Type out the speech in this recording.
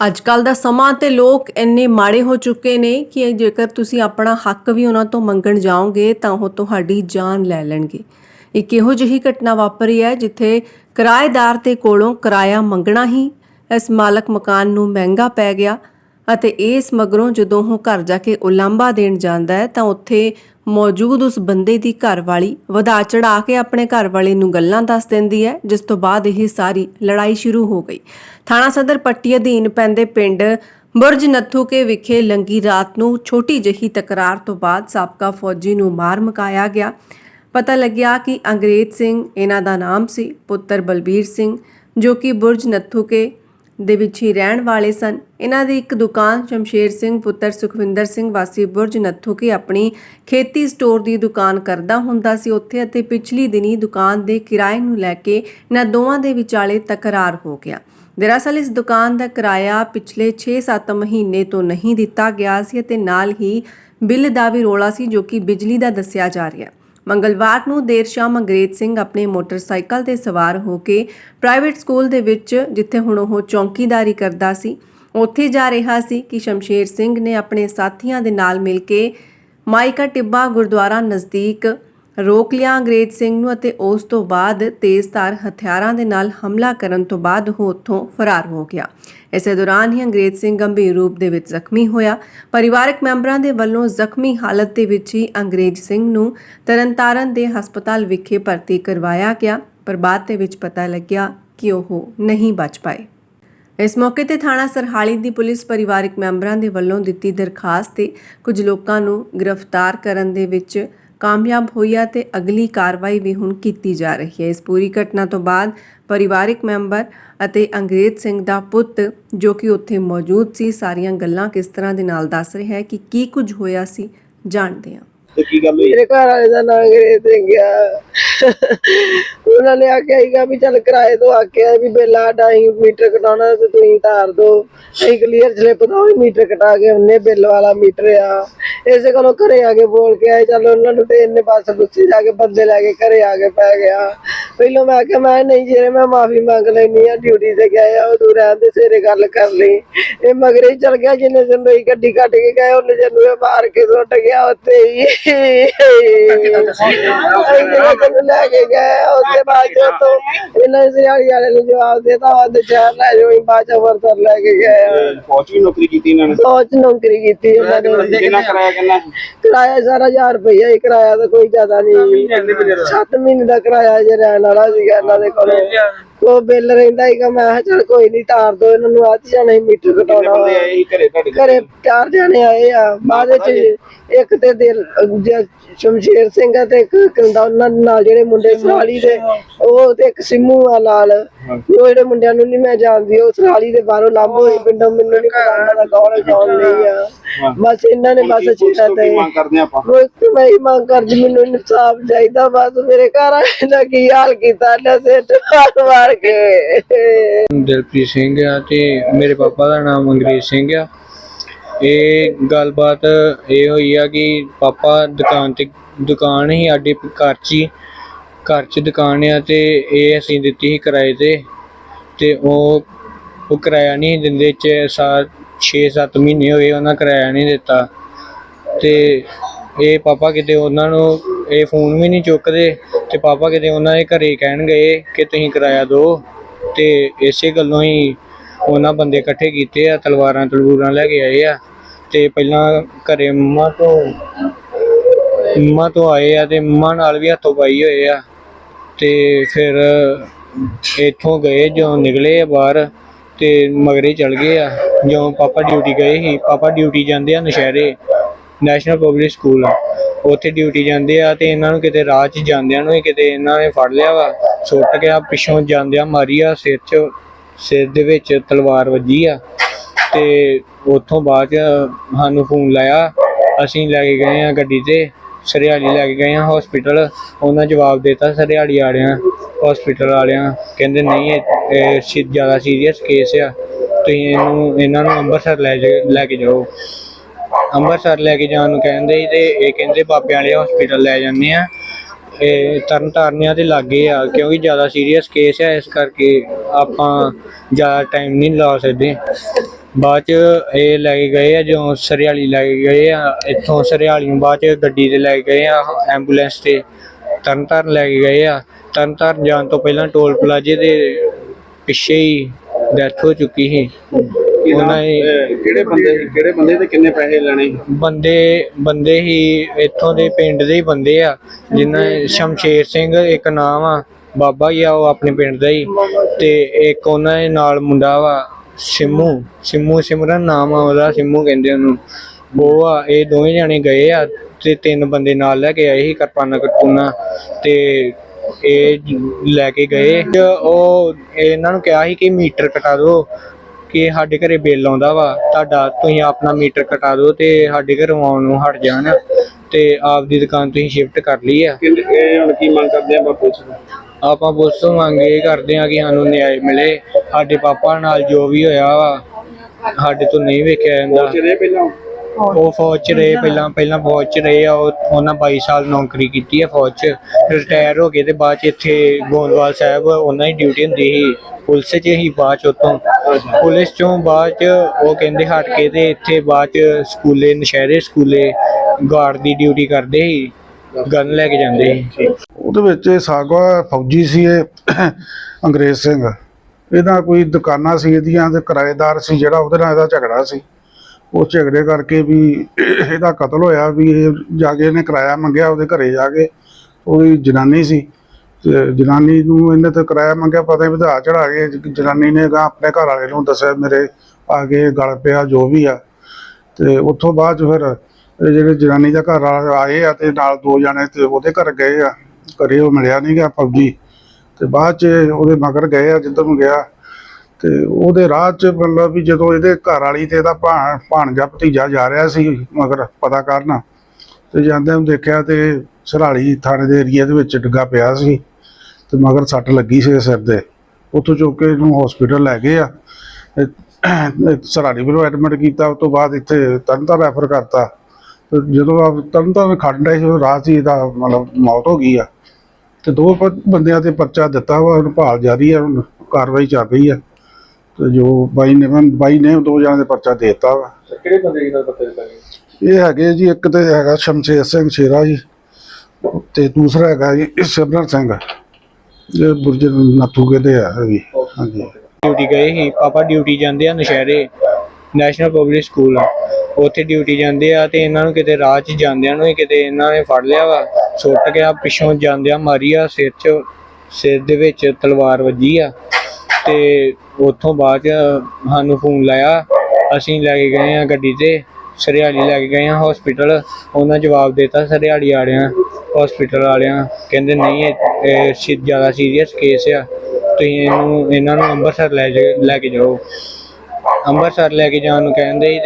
ਅੱਜ ਕੱਲ ਦਾ ਸਮਾਂ ਤੇ ਲੋਕ ਇੰਨੇ ਮਾੜੇ ਹੋ ਚੁੱਕੇ ਨੇ ਕਿ ਜੇਕਰ ਤੁਸੀਂ ਆਪਣਾ ਹੱਕ ਵੀ ਉਹਨਾਂ ਤੋਂ ਮੰਗਣ ਜਾਓਗੇ ਤਾਂ ਉਹ ਤੁਹਾਡੀ ਜਾਨ ਲੈ ਲੈਣਗੇ। ਇੱਕ ਇਹੋ ਜਿਹੀ ਘਟਨਾ ਵਾਪਰੀ ਹੈ ਜਿੱਥੇ ਕਿਰਾਏਦਾਰ ਤੇ ਕੋਲੋਂ ਕਿਰਾਇਆ ਮੰਗਣਾ ਹੀ ਇਸ ਮਾਲਕ ਮਕਾਨ ਨੂੰ ਮਹਿੰਗਾ ਪੈ ਗਿਆ ਅਤੇ ਇਸ ਮਗਰੋਂ ਜਦੋਂ ਉਹ ਘਰ ਜਾ ਕੇ ਉਲਾਂਭਾ ਦੇਣ ਜਾਂਦਾ ਹੈ ਤਾਂ ਉੱਥੇ ਮੌਜੂਦ ਉਸ ਬੰਦੇ ਦੀ ਘਰਵਾਲੀ ਵਧਾ ਚੜਾ ਕੇ ਆਪਣੇ ਘਰਵਾਲੇ ਨੂੰ ਗੱਲਾਂ ਦੱਸ ਦਿੰਦੀ ਹੈ, ਜਿਸ ਤੋਂ ਬਾਅਦ ਇਹ ਸਾਰੀ ਲੜਾਈ ਸ਼ੁਰੂ ਹੋ ਗਈ। ਥਾਣਾ ਸਦਰ ਪੱਟੀ ਅਧੀਨ ਪੈਂਦੇ ਪਿੰਡ ਬੁਰਜ ਨੱਥੂਕੇ ਵਿਖੇ ਲੰਗੀ ਰਾਤ ਨੂੰ ਛੋਟੀ ਜਿਹੀ ਤਕਰਾਰ ਤੋਂ ਬਾਅਦ ਸਾਬਕਾ ਫੌਜੀ ਨੂੰ ਮਾਰ ਮੁਕਾਇਆ ਗਿਆ। ਪਤਾ ਲੱਗਿਆ ਕਿ ਅੰਗਰੇਜ਼ ਸਿੰਘ, ਇਹਨਾਂ ਦਾ ਨਾਮ ਸੀ ਪੁੱਤਰ ਬਲਬੀਰ ਸਿੰਘ, ਜੋ ਕਿ ਬੁਰਜ ਨੱਥੂਕੇ ਦੇ ਵਿੱਚ ਹੀ ਰਹਿਣ ਵਾਲੇ ਸਨ। ਇਹਨਾਂ ਦੀ ਇੱਕ ਦੁਕਾਨ ਸ਼ਮਸ਼ੇਰ ਸਿੰਘ, ਪੁੱਤਰ ਸੁਖਵਿੰਦਰ ਸਿੰਘ, ਵਾਸੀ ਬੁਰਜ ਨੱਥੂ ਨੱਥੂਕੇ ਆਪਣੀ ਖੇਤੀ ਸਟੋਰ ਦੀ ਦੁਕਾਨ ਕਰਦਾ ਹੁੰਦਾ ਸੀ। ਉੱਥੇ ਅਤੇ ਪਿਛਲੀ ਦਿਨੀ ਦੁਕਾਨ ਦੇ ਕਿਰਾਏ ਨੂੰ ਲੈ ਕੇ ਇਹਨਾਂ ਦੋਵਾਂ ਦੇ ਵਿਚਾਲੇ ਤਕਰਾਰ ਹੋ ਗਿਆ। ਦਰਅਸਲ ਇਸ ਦੁਕਾਨ ਦਾ ਕਿਰਾਇਆ ਪਿਛਲੇ 6-7 ਮਹੀਨੇ ਤੋਂ ਨਹੀਂ ਦਿੱਤਾ ਗਿਆ ਸੀ ਅਤੇ ਨਾਲ ਹੀ ਬਿੱਲ ਦਾ ਵੀ ਰੋਲਾ ਸੀ ਜੋ ਕਿ ਬਿਜਲੀ ਦਾ ਦੱਸਿਆ ਜਾ ਰਿਹਾ। ਮੰਗਲਵਾਰ ਨੂੰ ਦੇਰ ਸ਼ਾਮ ਅੰਗਰੇਜ਼ ਸਿੰਘ ਆਪਣੇ ਮੋਟਰਸਾਈਕਲ ਤੇ ਸਵਾਰ ਹੋ ਕੇ ਪ੍ਰਾਈਵੇਟ ਸਕੂਲ ਦੇ ਵਿੱਚ, ਜਿੱਥੇ ਹੁਣ ਉਹ ਚੌਕੀਦਾਰੀ ਕਰਦਾ ਸੀ, ਉੱਥੇ ਜਾ ਰਿਹਾ ਸੀ ਕਿ ਸ਼ਮਸ਼ੇਰ ਸਿੰਘ ਨੇ ਆਪਣੇ ਸਾਥੀਆਂ ਦੇ ਨਾਲ ਮਿਲ ਕੇ ਮਾਈਕਾ ਟਿੱਬਾ ਗੁਰਦੁਆਰਾ ਨਜ਼ਦੀਕ ਰੋਕ ਲਿਆ ਅੰਗਰੇਜ਼ ਸਿੰਘ ਨੂੰ ਅਤੇ ਉਸ ਤੋਂ ਬਾਅਦ ਤੇਜ਼ਧਾਰ ਹਥਿਆਰਾਂ ਦੇ ਨਾਲ ਹਮਲਾ ਕਰਨ ਤੋਂ ਬਾਅਦ ਉਹ ਉੱਥੋਂ ਫਰਾਰ ਹੋ ਗਿਆ। ਇਸੇ ਦੌਰਾਨ ਹੀ ਅੰਗਰੇਜ਼ ਸਿੰਘ ਗੰਭੀਰ ਰੂਪ ਦੇ ਵਿੱਚ ਜ਼ਖਮੀ ਹੋਇਆ। ਪਰਿਵਾਰਕ ਮੈਂਬਰਾਂ ਦੇ ਵੱਲੋਂ ਜ਼ਖਮੀ ਹਾਲਤ ਦੇ ਵਿੱਚ ਹੀ ਅੰਗਰੇਜ਼ ਸਿੰਘ ਨੂੰ ਤਰਨਤਾਰਨ ਦੇ ਹਸਪਤਾਲ ਵਿਖੇ ਭਰਤੀ ਕਰਵਾਇਆ ਗਿਆ, ਪਰ ਬਾਅਦ ਦੇ ਵਿੱਚ ਪਤਾ ਲੱਗਿਆ ਕਿ ਉਹ ਨਹੀਂ ਬਚ ਪਾਏ। ਇਸ ਮੌਕੇ ਤੇ ਥਾਣਾ ਸਰਹਾਲੀ ਦੀ ਪੁਲਿਸ ਪਰਿਵਾਰਕ ਮੈਂਬਰਾਂ ਦੇ ਵੱਲੋਂ ਦਿੱਤੀ ਦਰਖਾਸਤ ਤੇ ਕੁਝ ਲੋਕਾਂ ਨੂੰ ਗ੍ਰਿਫਤਾਰ ਕਰਨ ਦੇ ਵਿੱਚ ਕਾਮਯਾਬ ਹੋਈ ਹੈ ਤੇ ਅਗਲੀ ਕਾਰਵਾਈ ਵੀ ਹੁਣ ਕੀਤੀ ਜਾ ਰਹੀ ਹੈ। ਇਸ ਪੂਰੀ ਘਟਨਾ ਤੋਂ ਬਾਅਦ ਪਰਿਵਾਰਕ ਮੈਂਬਰ ਅਤੇ ਅੰਗਰੇਜ਼ ਸਿੰਘ ਦਾ ਪੁੱਤ ਜੋ ਕਿ ਉੱਥੇ ਮੌਜੂਦ ਸੀ ਸਾਰੀਆਂ ਗੱਲਾਂ ਕਿਸ ਤਰ੍ਹਾਂ ਦੇ ਨਾਲ ਦੱਸ ਰਿਹਾ ਹੈ ਕਿ ਕੀ ਕੁਝ ਹੋਇਆ ਸੀ ਜਾਣਦੇ ਹਾਂ। ਤੇ ਕੀ ਗੱਲ ਹੋਈ? ਮੇਰੇ ਘਰ ਵਾਲੇ ਦਾ ਨਾਂ ਅੰਗਰੇਜ਼ ਸਿੰਘ ਆ। ਉਹਨਾਂ ਨੇ ਆਖਿਆ ਸੀਗਾ ਵੀ ਚੱਲ ਕਿਰਾਏ ਤੋਂ ਆਖਿਆ ਵੀ ਬੇਲਾ ਸਾਡਾ ਅਸੀਂ ਮੀਟਰ ਕਟਾਉਣਾ ਤੇ ਤੁਸੀਂ ਤਾਰ ਦੋ। ਅਸੀਂ ਕਲੀਅਰ ਸਲਿੱਪ ਦੋ ਅਸੀਂ ਮੀਟਰ ਕਟਾ ਕੇ ਉਹਨੇ ਬਿੱਲ ਵਾਲਾ ਮੀਟਰ ਆ। ਇਸੇ ਕੋਲੋਂ ਘਰੇ ਆ ਕੇ ਬੋਲ ਕੇ ਆਏ, ਚੱਲ ਉਹਨਾਂ ਨੂੰ ਤੇ ਇੰਨੇ ਪਾਸੇ ਗੁੱਸੇ ਜਾ ਕੇ ਬੰਦੇ ਲੈ ਕੇ ਘਰੇ ਆ ਕੇ ਪੈ ਗਿਆ। ਪਹਿਲੋਂ ਮੈਂ ਆਖਿਆ ਮੈਂ ਨਹੀਂ ਜਿਹੜੇ ਮੈਂ ਮਾਫੀ ਮੰਗ ਲੈਣੀ ਆ ਡਿਊਟੀ ਤੇ ਗਿਆ ਆ ਉਹ ਤੂੰ ਰਹਿਣ ਦੇ ਸਵੇਰੇ ਗੱਲ ਕਰ ਲਈ। ਇਹ ਮਗਰੇ ਚਲ ਗਿਆ ਜਿੰਨੇ ਦਿਨ ਰੋਈ ਗੱਡੀ ਕੱਢ ਕੇ ਗਏ ਉਹਨੇ ਜਨੂੰ ਇਹ ਮਾਰ ਕੇ ਸੁੱਟ ਗਿਆ ਉੱਥੇ ਹੀ। ਤੈਨੂੰ ਲੈ ਕੇ ਗਏ ਉੱਥੇ ਬਾਅਦ ਚੋਂ ਤੋਂ ਇਹਨਾਂ ਨੇ ਸਿਆੜੀ ਵਾਲੇ ਨੂੰ ਜਵਾਬ ਦੇਤਾ ਉਹਦੇ ਸ਼ਹਿਰ ਲੈ ਵਰਤਰ ਕੇ ਗਏ ਫੌਜ ਵੀ ਨੌਕਰੀ ਕੀਤੀ ਇਹਨਾਂ ਨੇ? ਫੌਜ 'ਚ ਨੌਕਰੀ ਕੀਤੀ ਉਹਨਾਂ ਨੇ। ਕਿੰਨਾ ਕਰਾਇਆ ਕਿੰਨਾ? ਕਿਰਾਇਆ ਸਾਰਾ 1000 ਰੁਪਈਆ ਹੀ ਕਿਰਾਇਆ ਤਾਂ ਕੋਈ ਜ਼ਿਆਦਾ ਨਹੀਂ। 7 ਮਹੀਨੇ ਦਾ ਕਿਰਾਇਆ ਜੇ ਰਹਿਣ ਵਾਲਾ ਸੀਗਾ ਇਹਨਾਂ ਦੇ ਕੋਲ। ਉਹ ਬਿੱਲ ਰਹਿੰਦਾ ਸੀਗਾ ਮੈਂ ਕਿਹਾ ਚੱਲ ਕੋਈ ਨਹੀਂ ਤਾਰ ਦੋ ਇਹਨਾਂ ਨੂੰ ਆਤੀ ਜਾਣਾ ਹੀ ਮੀਟਰ ਕਟਾਉਣਾ ਵਾ। ਬੰਦੇ ਆਏ ਸੀ ਘਰੇ ਤੁਹਾਡੇ ਕੋਲ? ਘਰੇ ਚਾਰ ਜਣੇ ਆਏ ਆ ਬਾਅਦ ਵਿੱਚ ਇੱਕ ਤੇ ਦਿਲ ਸ਼ਮਸ਼ੇਰ ਸਿੰਘ ਆ ਤੇ ਇੱਕ ਕਹਿੰਦਾ ਉਹਨਾਂ ਦੇ ਨਾਲ ਜਿਹੜੇ ਮੁੰਡੇ ਸਰਾਲੀ ਦੇ ਉਹ ਤੇ ਇੱਕ ਸਿੰਮੂ ਆ ਨਾਲ। ਉਹ ਜਿਹੜੇ ਮੁੰਡਿਆਂ ਨੂੰ ਨਹੀਂ ਮੈਂ ਜਾਣਦੀ ਉਹ ਸਰਾਲੀ ਦੇ ਬਾਹਰੋਂ ਲਾਂਭੋ ਹੋਈ ਪਿੰਡੋਂ ਮੈਨੂੰ ਨਹੀਂ ਪਤਾ ਉਹਨਾਂ ਦਾ ਕੌਣ ਹੈ ਕੌਣ ਨਹੀਂ ਆ। ਬਸ ਇਹਨਾਂ ਨੇ ਬਸ ਪੁਲਿਸ ਚੀਜ਼ਾਂ ਤੋਂ ਤੇ ਕੀ ਮੰਗ ਕਰਦੇ ਆਪਾਂ? ਰੋਜ਼ ਤੇ ਮੈਂ ਹੀ ਮੰਗ ਕਰਦੀ ਮੈਨੂੰ ਇਨਸਾਫ ਚਾਹੀਦਾ ਬਸ ਮੇਰੇ ਘਰ ਵਾਲੇ ਦਾ ਕੀ ਹਾਲ ਕੀਤਾ ਨਾ ਸਿਰ ਮਾਰ ਮਾਰ ਕੇ ਦਿਲਪ੍ਰੀਤ ਸਿੰਘ ਆ ਤੇ ਮੇਰੇ ਪਾਪਾ ਦਾ ਨਾਮ ਅੰਗਰੇਜ਼ ਸਿੰਘ ਆ। ਇਹ ਗੱਲਬਾਤ ਇਹ ਹੋਈ ਆ ਕਿ ਪਾਪਾ ਦੁਕਾਨ ਤੇ, ਦੁਕਾਨ ਹੀ ਸਾਡੇ ਘਰ 'ਚ ਹੀ, ਘਰ 'ਚ ਦੁਕਾਨ ਆ ਤੇ ਇਹ ਅਸੀਂ ਦਿੱਤੀ ਸੀ ਕਿਰਾਏ ਤੇ ਤੇ ਉਹ ਉਹ ਕਿਰਾਇਆ ਨਹੀਂ ਦਿੰਦੇ, ਚ ਸਾਲ 6-7 ਮਹੀਨੇ ਹੋਏ ਉਹਨਾਂ ਕਿਰਾਇਆ ਨਹੀਂ ਦਿੱਤਾ। ਤੇ ਇਹ ਪਾਪਾ ਕਿਤੇ ਉਹਨਾਂ ਨੂੰ ਇਹ ਫੋਨ ਵੀ ਨਹੀਂ ਚੁੱਕਦੇ ਤੇ ਪਾਪਾ ਕਿਤੇ ਉਹਨਾਂ ਦੇ ਘਰੇ ਕਹਿਣ ਗਏ ਕਿ ਤੁਸੀਂ ਕਿਰਾਇਆ ਦਿਓ ਤੇ ਇਸੇ ਗੱਲੋਂ ਹੀ ਉਹਨਾਂ ਬੰਦੇ ਇਕੱਠੇ ਕੀਤੇ ਆ, ਤਲਵਾਰਾਂ ਤਲਵੂਰਾਂ ਲੈ ਕੇ ਆਏ ਆ ਤੇ ਪਹਿਲਾਂ ਘਰੇ ਮੰਮਾ ਤੋਂ ਮੰਮਾ ਤੋਂ ਆਏ ਆ ਤੇ ਮੰਮਾ ਨਾਲ ਵੀ ਹੱਥੋਂ ਪਾਈ ਹੋਏ ਆ ਤੇ ਫਿਰ ਇੱਥੋਂ ਗਏ ਜੋ ਨਿਕਲੇ ਆ ਬਾਹਰ ਤੇ ਮਗਰੇ ਚਲ ਗਏ ਆ ਜੋ ਪਾਪਾ ਡਿਊਟੀ ਗਏ ਸੀ, ਪਾਪਾ ਡਿਊਟੀ ਜਾਂਦੇ ਆ ਨਸ਼ਹਿਰੇ ਨੈਸ਼ਨਲ ਪਬਲਿਕ ਸਕੂਲ ਆ। ਉੱਥੇ ਡਿਊਟੀ ਜਾਂਦੇ ਆ ਤੇ ਇਹਨਾਂ ਨੂੰ ਕਿਤੇ ਰਾਹ 'ਚ ਜਾਂਦਿਆਂ ਨੂੰ ਹੀ ਕਿਤੇ ਇਹਨਾਂ ਨੇ ਫੜ ਲਿਆ ਵਾ। ਸੁੱਟ ਗਿਆ ਪਿੱਛੋਂ ਜਾਂਦਿਆਂ ਮਾਰੀ ਆ, ਸਿਰ 'ਚ, ਸਿਰ ਦੇ ਵਿੱਚ ਤਲਵਾਰ ਵੱਜੀ ਆ। ਤੇ ਉੱਥੋਂ ਬਾਅਦ 'ਚ ਸਾਨੂੰ ਫੋਨ ਲਾਇਆ। ਅਸੀਂ ਲੈ ਕੇ ਗਏ ਆ ਗੱਡੀ ਤੇ, ਸਰਿਆਲੀ ਲੈ ਕੇ ਗਏ ਆ ਹਸਪੀਟਲ ਉਹਨਾਂ ਜਵਾਬ ਦਿੱਤਾ, ਸਰਿਆਲੀ ਵਾਲਿਆਂ ਹਸਪੀਟਲ ਵਾਲਿਆਂ। ਕਹਿੰਦੇ, ਨਹੀਂ, ਇਹ- ਜ਼ਿਆਦਾ ਸੀਰੀਅਸ ਕੇਸ ਆ। ਤੁਸੀਂ ਇਹਨੂੰ, ਇਹਨਾਂ ਨੂੰ ਅੰਮ੍ਰਿਤਸਰ ਲੈ ਜਾ- ਲੈ ਕੇ ਜਾਓ। ਅੰਮ੍ਰਿਤਸਰ ਲੈ ਕੇ ਜਾਣ ਨੂੰ ਕਹਿੰਦੇ ਸੀ ਤੇ ਇਹ ਕਹਿੰਦੇ ਬਾਬੇ ਵਾਲੇ ਹਸਪੀਟਲ ਲੈ ਜਾਂਦੇ ਆ ਇਹ ਤਰਨਤਾਰਨਿਆਂ ਦੇ ਲਾਗੇ ਆ, ਕਿਉਂਕਿ ਜ਼ਿਆਦਾ ਸੀਰੀਅਸ ਕੇਸ ਆ, ਇਸ ਕਰਕੇ ਆਪਾਂ ਜ਼ਿਆਦਾ ਟਾਈਮ ਨਹੀਂ ਲਾ ਸਕਦੇ। ਬਾਅਦ ਚ ਇਹ ਲੈ ਕੇ ਗਏ ਆ ਜੋ ਸਰਿਆਲੀ ਲੈ ਕੇ ਗਏ ਆ, ਇੱਥੋਂ ਸਰਿਆਲੀ ਨੂੰ ਬਾਅਦ ਚ ਗੱਡੀ ਤੇ ਲੈ ਕੇ ਗਏ ਆ ਐਂਬੂਲੈਂਸ ਤੇ ਤਰਨਤਾਰਨ ਲੈ ਕੇ ਗਏ ਆ। ਤਰਨਤਾਰਨ ਜਾਣ ਤੋਂ ਪਹਿਲਾਂ ਟੋਲ ਪਲਾਜ਼ੇ ਦੇ ਪਿੱਛੇ ਹੀ ਡੈਥ ਹੋ ਚੁੱਕੀ ਸੀ। ਕੀ ਨਾਮ, ਉਹਨਾਂ ਨੇ ਅਹ, ਕਿਹੜੇ ਬੰਦੇ ਸੀ ਕਿਹੜੇ ਬੰਦੇ ਤੇ ਕਿੰਨੇ ਪੈਸੇ ਲੈਣੇ ਸੀ? ਬੰਦੇ ਬੰਦੇ ਹੀ ਇੱਥੋਂ ਦੇ ਪਿੰਡ ਦੇ ਹੀ ਬੰਦੇ ਆ ਜਿਨ੍ਹਾਂ ਸ਼ਮਸ਼ੇਰ ਸਿੰਘ ਇੱਕ ਨਾਮ ਆ ਬਾਬਾ ਹੀ ਆ ਉਹ ਆਪਣੇ ਪਿੰਡ ਦਾ ਹੀ ਤੇ ਇੱਕ ਉਹਨਾਂ ਦੇ ਨਾਲ ਮੁੰਡਾ ਵਾ ਸਿੰਮੂ ਸਿੰਮੂ ਸਿਮਰਨ ਨਾਮ ਆ ਉਹਦਾ ਸਿੰਮੂ ਕਹਿੰਦੇ ਉਹਨੂੰ ਉਹ ਆ ਇਹ ਦੋਵੇਂ ਜਾਣੇ ਗਏ ਆ ਤੇ ਤਿੰਨ ਬੰਦੇ ਨਾਲ ਲੈ ਕੇ ਆਏ ਸੀ ਕਰਪਾਨਾ ਕਟੂਨਾ ਤੇ ਇਹ ਲੈ ਕੇ ਗਏ ਉਹ ਇਹਨਾਂ ਨੂੰ ਕਿਹਾ ਸੀ ਕਿ ਮੀਟਰ ਕਟਾ ਦਿਓ ਕਿ ਸਾਡੇ ਘਰੇ ਬਿੱਲ ਆਉਂਦਾ ਵਾ ਤੁਹਾਡਾ ਤੁਸੀਂ ਆਪਣਾ ਮੀਟਰ ਕਟਾ ਦਿਓ ਤੇ ਸਾਡੇ ਘਰੋਂ ਆਉਣ ਨੂੰ ਹਟ ਜਾਣ ਤੇ ਆਪਦੀ ਦੁਕਾਨ ਤੁਸੀਂ ਸ਼ਿਫਟ ਕਰ ਲਈ ਆ। ਕਿੰਨੇ ਇਹ ਹੁਣ ਕੀ ਮੰਗ ਕਰਦੇ ਆ ਬਾਪੂ ਜੀ ਆਪਾਂ ਪੁਲਿਸ ਤੋਂ ਮੰਗ ਇਹ ਕਰਦੇ ਆ ਕਿ ਸਾਨੂੰ ਨਿਆਂ ਮਿਲੇ। ਸਾਡੇ ਪਾਪਾ ਨਾਲ ਜੋ ਵੀ ਹੋਇਆ ਵਾ ਸਾਡੇ ਤੋਂ ਨਹੀਂ ਵੇਖਿਆ ਜਾਂਦਾ। ਪਹਿਲਾਂ? ਉਹ ਫੌਜ ਚ ਰਹੇ ਪਹਿਲਾਂ ਪਹਿਲਾਂ ਫੌਜ ਚ ਰਹੇ ਆ ਉਹ- ਉਹਨਾਂ 22 ਸਾਲ ਨੌਕਰੀ ਕੀਤੀ ਹੈ ਫੌਜ ਚ। ਰਿਟਾਇਰ ਹੋ ਗਏ ਤੇ ਬਾਅਦ ਚ ਇੱਥੇ ਗੋਂਦਵਾਲ ਸਾਹਿਬ ਉਹਨਾਂ ਦੀ ਡਿਊਟੀ ਹੁੰਦੀ ਸੀ। ਪੁਲਿਸ ਚ ਹੀ ਬਾਅਦ ਚ ਉਤੋਂ ਪੁਲਿਸ ਚੋਂ ਬਾਅਦ ਚ ਉਹ ਕਹਿੰਦੇ ਹਟ ਕੇ ਤੇ ਇੱਥੇ ਬਾਅਦ ਚ ਸਕੂਲੇ ਨਸ਼ਹਿਰੇ ਸਕੂਲੇ ਗਾਰਡ ਦੀ ਡਿਊਟੀ ਕਰਦੇ ਸੀ ਗਨ ਲੈ ਕੇ ਜਾਂਦੇ ਸੀ। ਉਹਦੇ ਵਿੱਚ ਇਹ ਸਾਗਵਾ ਫੌਜੀ ਸੀ ਇਹ ਅੰਗਰੇਜ਼ ਸਿੰਘ। ਇਹਦਾ ਕੋਈ ਦੁਕਾਨਾਂ ਸੀ ਇਹਦੀਆਂ ਤੇ ਕਿਰਾਏਦਾਰ ਸੀ ਜਿਹੜਾ ਉਹਦੇ ਨਾਲ ਇਹਦਾ ਝਗੜਾ ਸੀ। ਉਹ ਝਗੜੇ ਕਰਕੇ ਵੀ ਇਹਦਾ ਕਤਲ ਹੋਇਆ ਵੀ ਇਹ ਜਾ ਕੇ ਇਹਨੇ ਕਿਰਾਇਆ ਮੰਗਿਆ ਉਹਦੇ ਘਰੇ ਜਾ ਕੇ। ਉਹਦੀ ਜਨਾਨੀ ਸੀ ਤੇ ਜਨਾਨੀ ਨੂੰ ਇਹਨੇ ਤੇ ਕਿਰਾਇਆ ਮੰਗਿਆ, ਪਤਾ ਨਹੀਂ ਵਧਾ ਚੜਾ ਕੇ ਜਨਾਨੀ ਨੇ ਗਾ ਆਪਣੇ ਘਰ ਵਾਲੇ ਨੂੰ ਦੱਸਿਆ, ਮੇਰੇ ਆ ਕੇ ਗਲ ਪਿਆ ਜੋ ਵੀ ਆ। ਤੇ ਉੱਥੋਂ ਬਾਅਦ 'ਚ ਫਿਰ ਇਹ ਜਿਹੜੇ ਜਨਾਨੀ ਦਾ ਘਰ ਵਾਲੇ ਆਏ ਆ ਤੇ ਨਾਲ ਦੋ ਜਣੇ ਤੇ ਉਹਦੇ ਘਰ ਗਏ ਆ। ਘਰੇ ਉਹ ਮਿਲਿਆ ਨਹੀਂ ਗਿਆ ਪਬਜੀ ਤੇ ਬਾਅਦ 'ਚ ਉਹਦੇ ਮਗਰ ਗਏ ਆ, ਜਿੱਧਰ ਨੂੰ ਗਿਆ। ਤੇ ਉਹਦੇ ਰਾਹ 'ਚ ਮਤਲਬ ਵੀ ਜਦੋਂ ਇਹਦੇ ਘਰ ਵਾਲੀ ਤੇ ਇਹਦਾ ਭਾਣ ਭਾਣਜਾ ਭਤੀਜਾ ਜਾ ਰਿਹਾ ਸੀ, ਮਗਰ ਪਤਾ ਕਰਨ, ਤੇ ਜਾਂਦੇ ਨੂੰ ਦੇਖਿਆ ਤੇ ਸਰਾਲੀ ਥਾਣੇ ਦੇ ਏਰੀਆ ਦੇ ਵਿੱਚ ਡਿੱਗਾ ਪਿਆ ਸੀ, ਤੇ ਮਗਰ ਸੱਟ ਲੱਗੀ ਸੀ ਸਿਰ ਦੇ ਉੱਥੋਂ ਚੁੱਕ ਕੇ ਇਹਨੂੰ ਹਸਪੀਟਲ ਲੈ ਗਏ ਆ। ਸਰਾਲੀ ਵੱਲੋਂ ਐਡਮਿਟ ਕੀਤਾ, ਉਸ ਤੋਂ ਬਾਅਦ ਇੱਥੇ ਤਰਨਤਾਰਨ ਰੈਫਰ ਕਰਤਾ। ਤੇ ਜਦੋਂ ਆ ਤਰਨਤਾਰਨ ਖੜਨ ਡਏ ਸੀ, ਉਹ ਰਾਤ ਹੀ ਇਹਦਾ ਮਤਲਬ ਮੌਤ ਹੋ ਗਈ ਆ। ਤੇ ਦੋ ਬੰਦਿਆਂ ਤੇ ਪਰਚਾ ਦਿੱਤਾ ਵਾ ਹੁਣ ਭਾਲ ਜਾਰੀ ਆ, ਹੁਣ ਕਾਰਵਾਈ ਚੱਲ ਰਹੀ ਆ। ਤੇ ਜੋ ਬਾਈ ਨੇ ਬਾਈ ਨੇ ਦੋ ਜਣਾਂ ਦੇ ਪਰਚਾ ਦੇ ਦਿੱਤਾ ਵਾ। ਕਿਹੜੇ ਬੰਦੇ ਦੀ ਗੱਲ ਪਤਾ ਦਿੱਤਾ ਇਹ ਹੈਗੇ ਜੀ ਇੱਕ ਤੇ ਹੈਗਾ ਸ਼ਮਸ਼ੇਰ ਸਿੰਘ ਸ਼ੇਰਾ ਜੀ ਤੇ ਦੂਸਰਾ ਹੈਗਾ ਜੀ ਸਿਮਰਨ ਸਿੰਘ। ਇਹ ਬੁਰਜ ਨੱਥੂਗੇ ਦੇ ਆ ਵੀ ਹਾਂਜੀ। ਡਿਊਟੀ ਗਏ ਸੀ। ਪਾਪਾ ਡਿਊਟੀ ਜਾਂਦੇ ਆ ਨਸ਼ਹਿਰੇ ਨੈਸ਼ਨਲ ਪਬਲਿਕ ਸਕੂਲ ਉੱਥੇ ਡਿਊਟੀ ਜਾਂਦੇ ਆ ਤੇ ਇਹਨਾਂ ਨੂੰ ਕਿਤੇ ਰਾਹ 'ਚ ਜਾਂਦਿਆਂ ਨੂੰ ਹੀ ਕਿਤੇ ਇਹਨਾਂ ਨੇ ਫੜ ਲਿਆ ਵਾ। ਸੁੱਟ ਗਿਆ ਪਿੱਛੋਂ ਜਾਂਦਿਆਂ ਮਾਰੀ ਆ ਸਿਰ 'ਚ ਸਿਰ ਦੇ ਵਿੱਚ ਤਲਵਾਰ ਵੱਜੀ ਆ। ਤੇ ਉੱਥੋਂ ਬਾਅਦ 'ਚ ਸਾਨੂੰ ਫੋਨ ਲਾਇਆ। ਅਸੀਂ ਲੈ ਕੇ ਗਏ ਆ ਗੱਡੀ ਤੇ, ਸਰਿਆਲੀ ਲੈ ਕੇ ਗਏ ਆ ਹਸਪੀਟਲ ਉਹਨਾਂ ਜਵਾਬ ਦਿੱਤਾ, ਸਰਿਆਲੀ ਵਾਲਿਆਂ ਹਸਪੀਟਲ ਵਾਲਿਆਂ। ਕਹਿੰਦੇ, ਨਹੀਂ, ਇਹ- ਸੀ- ਜ਼ਿਆਦਾ ਸੀਰੀਅਸ ਕੇਸ ਆ। ਤੁਸੀਂ ਇਹਨੂੰ, ਇਹਨਾਂ ਨੂੰ ਅੰਮ੍ਰਿਤਸਰ ਲੈ ਜਾ ਲੈ ਕੇ ਜਾਓ। ਅੰਮ੍ਰਿਤਸਰ ਲੈ ਕੇ ਜਾਣ ਨੂੰ ਕਹਿੰਦੇ